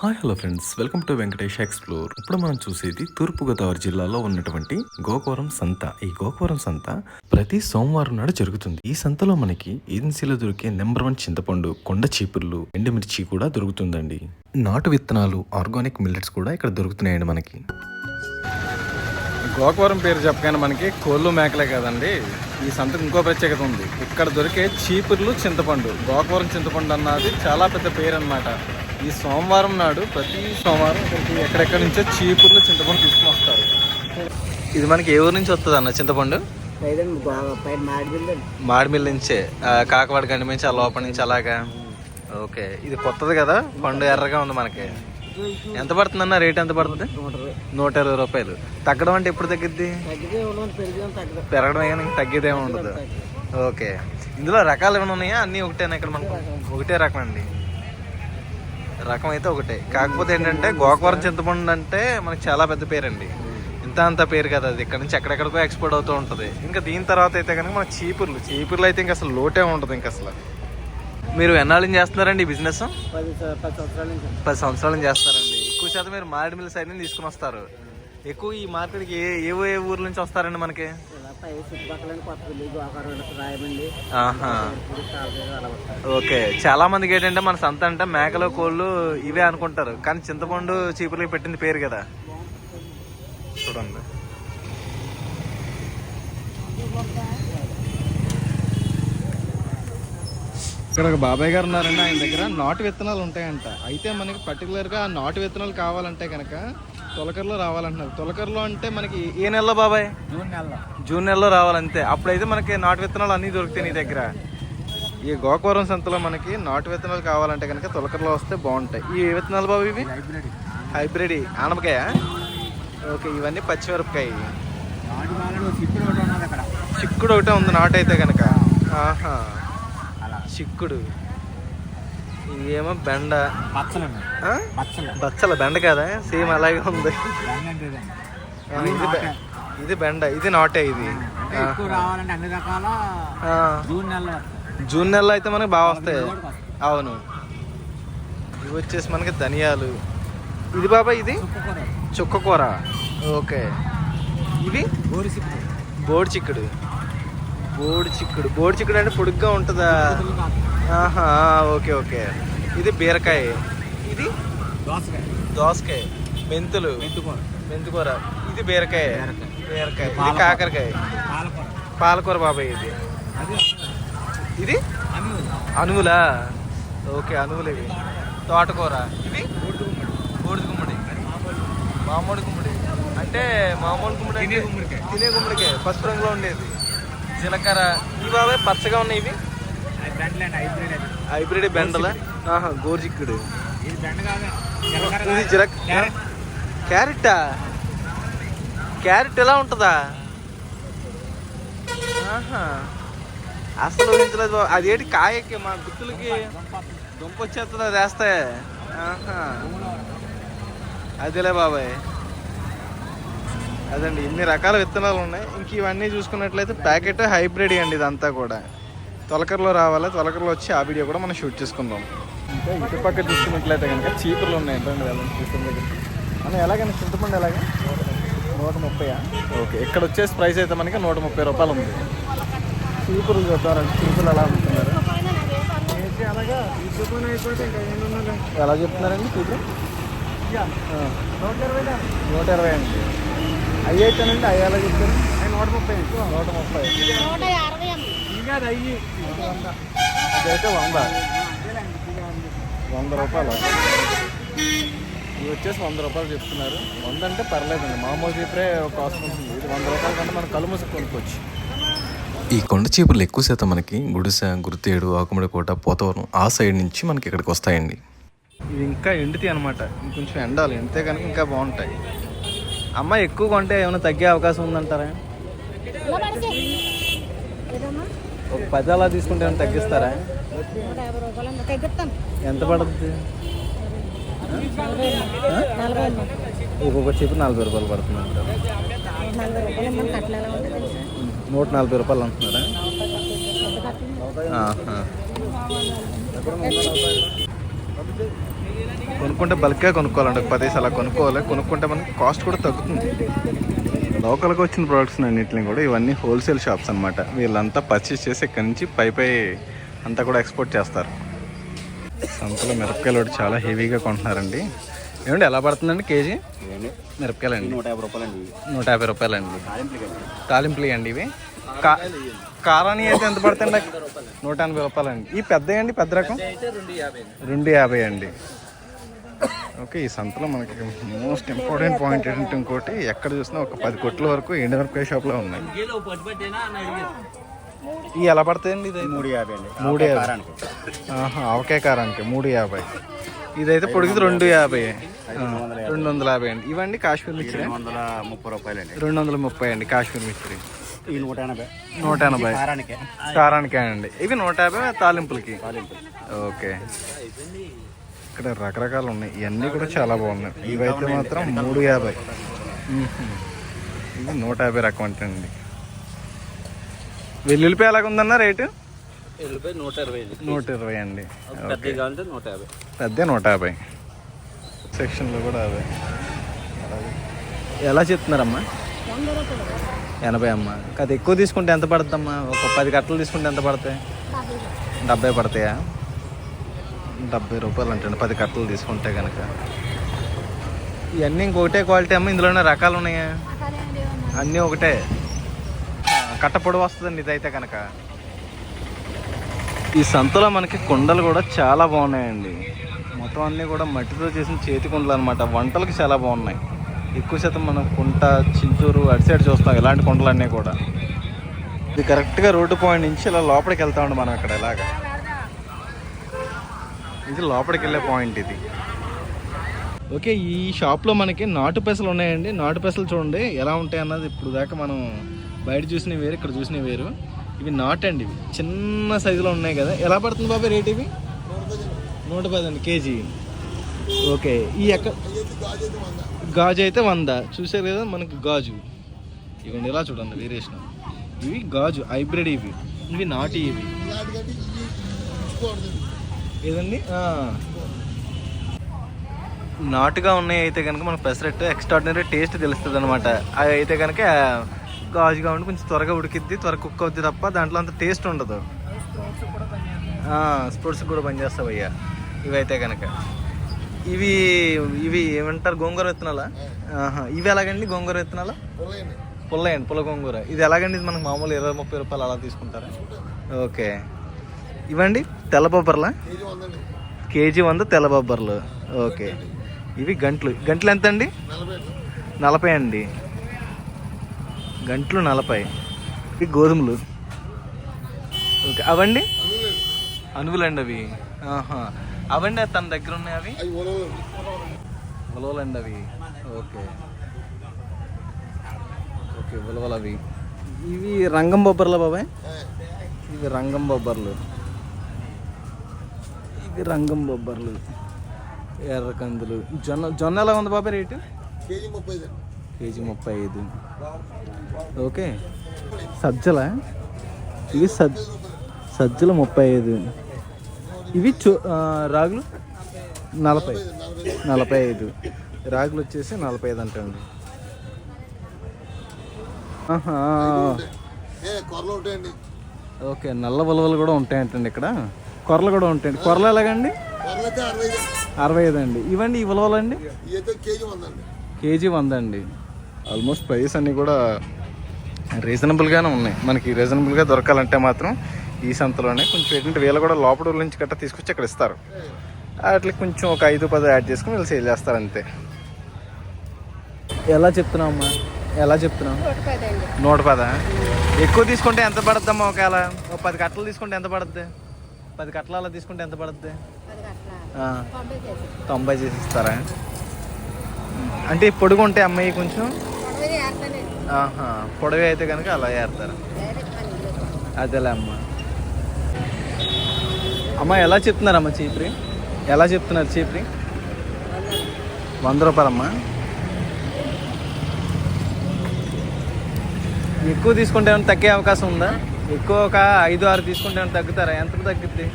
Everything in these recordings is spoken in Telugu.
Hi hello friends. Welcome to Venkatesh explore. ఇప్పుడు మనం చూసేది తూర్పుగోదావరి జిల్లాలో ఉన్నటువంటి గోకవరం సంత. ఈ గోకవరం సంత ప్రతి సోమవారం నాడు జరుగుతుంది. ఈ సంతలో మనకి ఏజెన్సీలో దొరికే నెంబర్ వన్ చింతపండు కొండ చీపుర్లు ఎండుమిర్చి కూడా దొరుకుతుందండి. నాటు విత్తనాలు ఆర్గానిక్ మిల్లెట్స్ కూడా ఇక్కడ దొరుకుతున్నాయండి మనకి. గోకవరం పేరు చెప్పగానే మనకి కోళ్ళు మేకలే కదండి. ఈ సంతకు ఇంకో ప్రత్యేకత ఉంది. ఇక్కడ దొరికే చీపుర్లు చింతపండు. గోకవరం చింతపండు అన్నది చాలా పెద్ద పేరు అనమాట ఈ సోమవారం నాడు ప్రతి సోమవారం ఇక్కడికి ఎక్కడెక్కడి నుంచో చీపుర్లు చింతపండు తీసుకుని వస్తారు ఇది మనకి ఏ ఊరు నుంచి వస్తుంది అన్న చింతపండు మాడిమిల్ నుంచే. కాకవాడ గండి నుంచి ఆ లోపల నుంచి అలాగా? ఓకే. ఇది కొత్తది కదా? పండు ఎర్రగా ఉంది మనకి. ఎంత పడుతుందన్న రేట్ ఎంత పడుతుంది? నూట ఇరవై రూపాయలు. తగ్గడం అంటే ఎప్పుడు తగ్గిద్ది? పెరగడం కానీ తగ్గేదేమి ఉండదు ఓకే. ఇందులో రకాలు ఏమైనా ఉన్నాయా? అన్నీ ఒకటేనా ఇక్కడ మనకు? ఒకటే రకం అండి. రకం అయితే ఒకటే. కాకపోతే ఏంటంటే గోకవరం చింతపండు అంటే మనకి చాలా పెద్ద పేరండి. ఇంత అంత పేరు కదా అది. ఇక్కడ నుంచి ఎక్కడెక్కడికో ఎక్స్పోర్ట్ అవుతూ ఉంటుంది. ఇంకా దీని తర్వాత అయితే కనుక మనకి చీపుర్లు. చీపుర్లు అయితే ఇంకా అసలు లోటే ఉంటుంది ఇంకా అసలు. మీరు ఎన్నాళ్ళు చేస్తున్నారండి ఈ బిజినెస్? పది సంవత్సరాల నుంచి. పది సంవత్సరాల నుంచి చేస్తారండి. ఎక్కువ శాతం మీరు మారేడుమిల్లి సైడ్ నుంచి తీసుకుని వస్తారు. ఎక్కువ ఈ మార్కెట్కి ఏ ఏ ఏ ఊర్ల నుంచి వస్తారండి మనకి? కొత్తపల్లి రాయమండి. ఓకే. చాలా మందికి ఏంటంటే మన సంత అంటే మేకలు కోళ్ళు ఇవే అనుకుంటారు. కానీ చింతపండు చీపులకి పెట్టింది పేరు కదా. చూడండి. ఇక్కడ ఒక బాబాయ్ గారు ఉన్నారండి ఆయన దగ్గర. నాటు విత్తనాలు ఉంటాయంట. అయితే మనకి పర్టికులర్గా ఆ నాటు విత్తనాలు కావాలంటే కనుక తొలకరలో రావాలంటున్నారు. తొలకరలో అంటే మనకి ఏ నెలలో బాబాయ్? జూన్ నెలలో. జూన్ నెలలో రావాలంతే. అప్పుడైతే మనకి నాటు విత్తనాలు అన్నీ దొరుకుతాయి నీ దగ్గర. ఈ గోకవరం సంతలో మనకి నాటు విత్తనాలు కావాలంటే కనుక తొలకరలో వస్తే బాగుంటాయి. ఈ విత్తనాలు బాబు ఇవి? హైబ్రిడ్. ఆనపకాయ? ఓకే ఇవన్నీ పచ్చిమిరపకాయ. చిక్కుడు ఒకటి ఉంది నాటు అయితే కనుక ఆహా. చిక్కుడు. ఇవేమో బెండ. బచ్చల. బెండ కదా? సేమ్ అలాగే ఉంది. ఇది బెండ. ఇది నాటే ఇది. జూన్ నెలలో అయితే మనకి బాగా వస్తాయి. అవును. ఇవి వచ్చేసి మనకి ధనియాలు. ఇది బాబా ఇది? చుక్కకూర. చుక్క కూర ఓకే. ఇవి? బోడి చిక్కుడు బోడి చిక్కుడు బోడి చిక్కుడు అంటే పొడుగ్గా ఉంటుందా? ఆహా ఓకే ఓకే. ఇది బీరకాయ. ఇది? దోసకాయ. దోసకాయ. మెంతులు. మెంతుకూర. మెంతుకూర. ఇది బీరకాయ. బీరకాయ. ఇది. కాకరకాయ. పాలకూర. బాబాయ్ ఇది. ఇది? అని అనువులా? ఓకే అనువులు ఇవి. తోటకూర. ఇవి బూడిద గుమ్మడి. మామూలు గుమ్మడి. అంటే మామూలు గుమ్మడి. తినే గుమ్మడికాయ. పసుపు రంగులో ఉండేది. జీలకర్ర. ఇవి బాబాయ్ పచ్చగా ఉన్నాయి ఇవి? హైబ్రిడ్ బెండల ఆహా గోరుచిక్కుడు ఇది. జీలక క్యారెట్. క్యారెట్టా క్యారెట్ ఎలా ఉంటుందా? అసలు ఊహించలేదు. అదేంటి కాయకి మా గుత్తులకి దుంప వచ్చేస్తుంది అది వేస్తే? అదేలే బాబాయ్. అదండి ఇన్ని రకాల విత్తనాలు ఉన్నాయి. ఇంక ఇవన్నీ చూసుకున్నట్లయితే ప్యాకెట్ హైబ్రిడ్ అండి ఇదంతా కూడా. తొలకరలో రావాలి తొలకరలో వచ్చి ఆ వీడియో కూడా మనం షూట్ చేసుకుందాం. ఇంకా ఇటు పక్క చూసుకున్నట్లయితే కనుక చీపులు ఉన్నాయి ఏంటండి వెళ్ళండి చీపుర్ల దగ్గర. ఎలాగైనా చింతపండు ఎలాగా? నూట ముప్పై ఓకే ఇక్కడ వచ్చేసి ప్రైస్ అయితే మనకి నూట ముప్పై రూపాయలు ఉంది. చీపురు చూద్దాం చీపులు ఎలా ఉంటున్నారు? ఎలా చెప్తున్నారండి చీపురు నూట ఇరవై అండి. అవి అయితేనండి అవి ఎలా చెప్తారు నూట ముప్పై. నూట ముప్పై. ఇదైతే వంద. వంద రూపాయలు. ఇవి వచ్చేసి వంద రూపాయలు చెప్తున్నారు. వంద అంటే పర్లేదండి. మామూలు చీపురే కాస్ట్ ఉంటుంది. ఇది వంద రూపాయల కంటే మనం కళ్ళు మూసుకు కొనుక్కోవచ్చు. ఈ కొండ చీపుర్లు ఎక్కువ శాతం మనకి గుడిసె గుర్తేడు ఆకుమడి కోట పోతవరం ఆ సైడ్ నుంచి మనకి ఇక్కడికి వస్తాయండి. ఇవి ఇంకా ఎండుతాయి అనమాట ఇంకొంచెం ఎండాలి. ఎండితే కనుక ఇంకా బాగుంటాయి. అమ్మ ఎక్కువ కొంటే ఏమైనా తగ్గే అవకాశం ఉందంటారా? ఒక పది అలా తీసుకుంటే ఏమైనా తగ్గిస్తారా? ఎంత పడుతుంది? ఒక్కొక్క చెప్పు నలభై రూపాయలు పడుతుంది అంటారు నూట నలభై రూపాయలు అంటున్నారా? ఆహా. కొనుక్కుంటే బల్క్గా కొనుక్కోవాలంటే ఒక పదేసి అలా కొనుక్కోవాలి. కొనుక్కుంటే మనకి కాస్ట్ కూడా తగ్గుతుంది. లోకల్గా వచ్చిన ప్రోడక్ట్స్ అన్నింటిని కూడా ఇవన్నీ హోల్సేల్ షాప్స్ అన్నమాట. వీళ్ళంతా పర్చేస్ చేసి ఇక్కడి నుంచి పై పై అంతా కూడా ఎక్స్పోర్ట్ చేస్తారు. సంతలో మిరపకాయలు ఒకటి చాలా హెవీగా కొంటున్నారండి. ఏమండి ఎలా పడుతుందండి కేజీ? మిరపకాయలండి. నూట యాభై రూపాయలండి నూట యాభై రూపాయలండి. తాలింపులు అండి. ఇవి. కా కారాని అయితే ఎంత పడుతుంది నూట ఎనభై రూపాయలండి. ఈ పెద్ద అండి పెద్ద రకం? రెండు యాభై అండి. ఓకే ఈ సంతలో మనకి మోస్ట్ ఇంపార్టెంట్ పాయింట్ ఏంటంటే ఇంకోటి ఎక్కడ చూసినా ఒక పది కొట్ల వరకు ఎండుమిరపకాయ షాప్లో ఉన్నాయి. ఈ ఎలా పడతాయండి ఇది మూడు యాభై అండి. మూడు యాభై. ఆవకాయ కారానికి మూడు యాభై. ఇదైతే పొడిగితే రెండు యాభై. రెండు వందల యాభై అండి. ఇవండి కాశ్మీర్ మిర్చి రెండు వందల ముప్పై రూపాయలండి రెండు వందల ముప్పై అండి కాశ్మీర్ మిర్చి ఈ నూట ఎనభై. నూట ఎనభై. కారానికి. కారానికే అండి. ఇవి నూట యాభై తాలింపులకి. తాలింపు ఓకే. ఇక్కడ రకరకాలు ఉన్నాయి. ఇవన్నీ కూడా చాలా బాగున్నాయి. ఇవైతే మాత్రం మూడు యాభై. ఇది నూట యాభై రకం అంటండి వెల్లుల్లిపాయ ఎలాగ ఉందన్న రేటు నూట ఇరవై నూట ఇరవై అండి. పెద్ద నూట యాభై. సెక్షన్లో కూడా అదే. ఎలా చెప్తున్నారమ్మా? ఎనభై అమ్మ. అది ఎక్కువ తీసుకుంటే ఎంత పడుతుందమ్మా ఒక పది కట్టలు తీసుకుంటే ఎంత పడతాయి? డెబ్బై పడతాయా? డెబ్బై రూపాయలు అంటండి. పది కట్టలు తీసుకుంటే కనుక ఇవన్నీ ఇంకొకటే క్వాలిటీ అమ్మ ఇందులోనే రకాలు ఉన్నాయా? అక్కడే అన్నీ ఒకటే. కట్ట పొడవు వస్తుందండి ఇదైతే కనుక ఈ సంతలో మనకి కుండలు కూడా చాలా బాగున్నాయండి. మొత్తం అన్నీ కూడా మట్టితో చేసిన చేతి కుండలు అనమాట వంటలకు చాలా బాగున్నాయి. ఎక్కువ శాతం మనం కుంట చింతూరు అటు సైడ్ చూస్తాం ఇలాంటి కుండలు అన్నీ కూడా. ఇది కరెక్ట్గా రోడ్డు పాయింట్ నుంచి ఇలా లోపలికి వెళ్తామండి మనం ఇక్కడ ఇలాగా. ఇది లోపలికి వెళ్ళే పాయింట్ ఇది. ఓకే ఈ షాప్లో మనకి నాటు పెసలు ఉన్నాయండి. నాటు పెసలు చూడండి ఎలా ఉంటాయి అన్నది ఇప్పుడు దాకా మనం బయట చూసినవి వేరు ఇక్కడ చూసినవి వేరు. ఇవి నాటు అండి ఇవి. చిన్న సైజులో ఉన్నాయి కదా. ఎలా పడుతుంది బాబా రేట్ ఇవి? నూట పది అండి కేజీ. ఓకే ఈ ఎక్క గాజు అయితే వంద. చూసారు కదా మనకి గాజు. ఇవ్వండి ఎలా చూడండి వేరియేషన్ ఇవి గాజు హైబ్రిడ్ ఇవి. ఇవి నాటి ఇవి. ఏదండి? ఆ. నాటుగా ఉన్నాయి అయితే కనుక మనకు పెసరట్టు ఎక్స్ట్రాడినరీ టేస్ట్ తెలుస్తుంది అనమాట అవి అయితే కనుక గాజుగా ఉండి కొంచెం త్వరగా ఉడికిద్ది త్వరగా కుక్ అవుద్ది తప్ప దాంట్లో అంత టేస్ట్ ఉండదు. స్పోర్ట్స్ కూడా పనిచేస్తావు అయ్యా ఇవైతే కనుక. ఇవి ఇవి ఏమంటారు గోంగూర విత్తనాలా? ఆహా. ఇవి ఎలాగండి గోంగూర విత్తనాలా? పుల్లయండి పుల్ల గోంగూర ఇది ఎలాగండి ఇది మనకు మామూలు ఇరవై ముప్పై రూపాయలు అలా తీసుకుంటారా? ఓకే. ఇవండి తెల్ల బొబ్బర్లా? కేజీ వంద తెల్ల బొబ్బర్లు. ఓకే. ఇవి గంట్లు. గంటలు ఎంత అండి నలభై అండి. గంట్లు నలభై. ఇవి గోధుమలు. ఓకే. అవండి? అనువులండి అవి. అవండి తన దగ్గర ఉన్నాయి అవి? ఉలవలండి అవి. ఓకే. ఓకే ఉలవలు అవి. ఇవి రంగం బొబ్బర్లా బాబాయ్? ఇవి రంగం బొబ్బర్లు. ఇవి రంగం బొబ్బర్లు ఎర్ర కందులు జొన్న జొన్న ఎలా ఉంది బాబాయ్ రేటు? కేజీ ముప్పై ఐదు. ఓకే. సజ్జల? ఇవి సజ్ సజ్జలు ముప్పై ఐదు. ఇవి చో రాగులు? నలభై నలభై ఐదు. రాగులు వచ్చేసి నలభై ఐదు అంటండి. ఓకే నల్ల ఉలవలు కూడా ఉంటాయంటండి ఇక్కడ. కొర్రలు కూడా ఉంటాయండి. కొర్రలు ఎలాగండి? అరవై ఐదు. అండి. ఇవండి ఈ ఉలవలండి? కేజీ వంద అండి ఆల్మోస్ట్ ప్రైస్ అన్నీ కూడా రీజనబుల్గానే ఉన్నాయి. మనకి రీజనబుల్గా దొరకాలంటే మాత్రం ఈ సంతలోనే కొంచెం ఏంటంటే వీళ్ళు కూడా లోపల నుంచి గట్టా తీసుకొచ్చి అక్కడ ఇస్తారు. వాటికి కొంచెం ఒక ఐదు పది యాడ్ చేసుకుని వీళ్ళు సేల్ చేస్తారు అంతే. ఎలా చెప్తున్నావు అమ్మా? ఎలా చెప్తున్నావు? నూట పది అండి. నూట పద? ఎక్కువ తీసుకుంటే ఎంత పడుద్దమ్మా ఒకవేళ? ఒక పది కట్టలు తీసుకుంటే ఎంత పడుద్ది? పది కట్టలు అలా తీసుకుంటే ఎంత ఆ, తొంభై చేసి ఇస్తారా అంటే పొడుగు ఉంటాయి అమ్మాయి కొంచెం పొడవి అయితే కనుక అలా ఇంట్లో అదేలే అమ్మ. అమ్మ ఎలా చెప్తున్నారమ్మా చీప్రి? ఎలా చెప్తున్నారు చీప్రి? వంద రూపాయలమ్మా. ఎక్కువ తీసుకుంటే ఏమైనా తగ్గే అవకాశం ఉందా? ఎక్కువ ఒక ఐదు ఆరు తీసుకుంటే ఏమైనా తగ్గుతారా? ఎంత తగ్గుద్ది?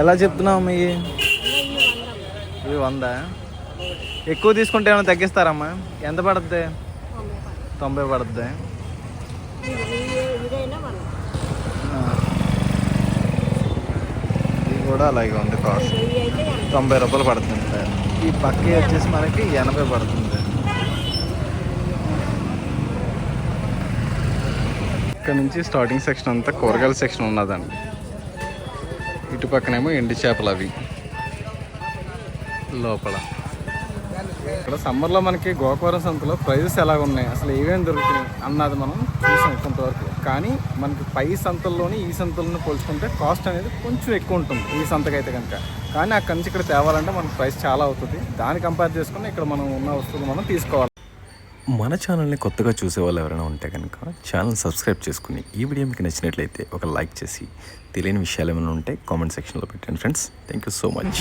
ఎలా చెప్తున్నావు మీ ఇవి? వందా? ఎక్కువ తీసుకుంటే ఏమైనా తగ్గిస్తారమ్మా? ఎంత పడుద్ది? తొంభై పడుద్ది. ఇది కూడా అలాగే ఉంది కాస్ట్. తొంభై రూపాయలు పడుతుంది. ఈ పక్క వచ్చేసి మనకి ఎనభై పడుతుంది. ఇక్కడ నుంచి స్టార్టింగ్ సెక్షన్ అంతా కూరగాయల సెక్షన్ ఉన్నదండి. ఇటు పక్కనేమో ఎండి చేపలు అవి. లోపల. ఇక్కడ సమ్మర్లో మనకి గోకవరం సంతలో ప్రైజెస్ ఎలా ఉన్నాయి అసలు ఏమేమి దొరుకుతున్నాయి అన్నది మనం చూసాం కొంతవరకు కానీ మనకి పై సంతల్లోని ఈ సంతలను పోల్చుకుంటే కాస్ట్ అనేది కొంచెం ఎక్కువ ఉంటుంది ఈ సంతకైతే కనుక. కానీ అక్కడి నుంచి ఇక్కడ తేవాలంటే మనకు ప్రైస్ చాలా అవుతుంది. దాన్ని కంపేర్ చేసుకుని ఇక్కడ మనం ఉన్న వస్తువులు మనం తీసుకోవాలి. మన ఛానల్ని కొత్తగా చూసే వాళ్ళు ఎవరైనా ఉంటే కనుక ఛానల్ సబ్స్క్రైబ్ చేసుకుని ఈ వీడియో మీకు నచ్చినట్లయితే ఒక లైక్ చేసి తెలియని విషయాలు ఏమైనా ఉంటే కామెంట్ సెక్షన్లో పెట్టండి friends thank you so much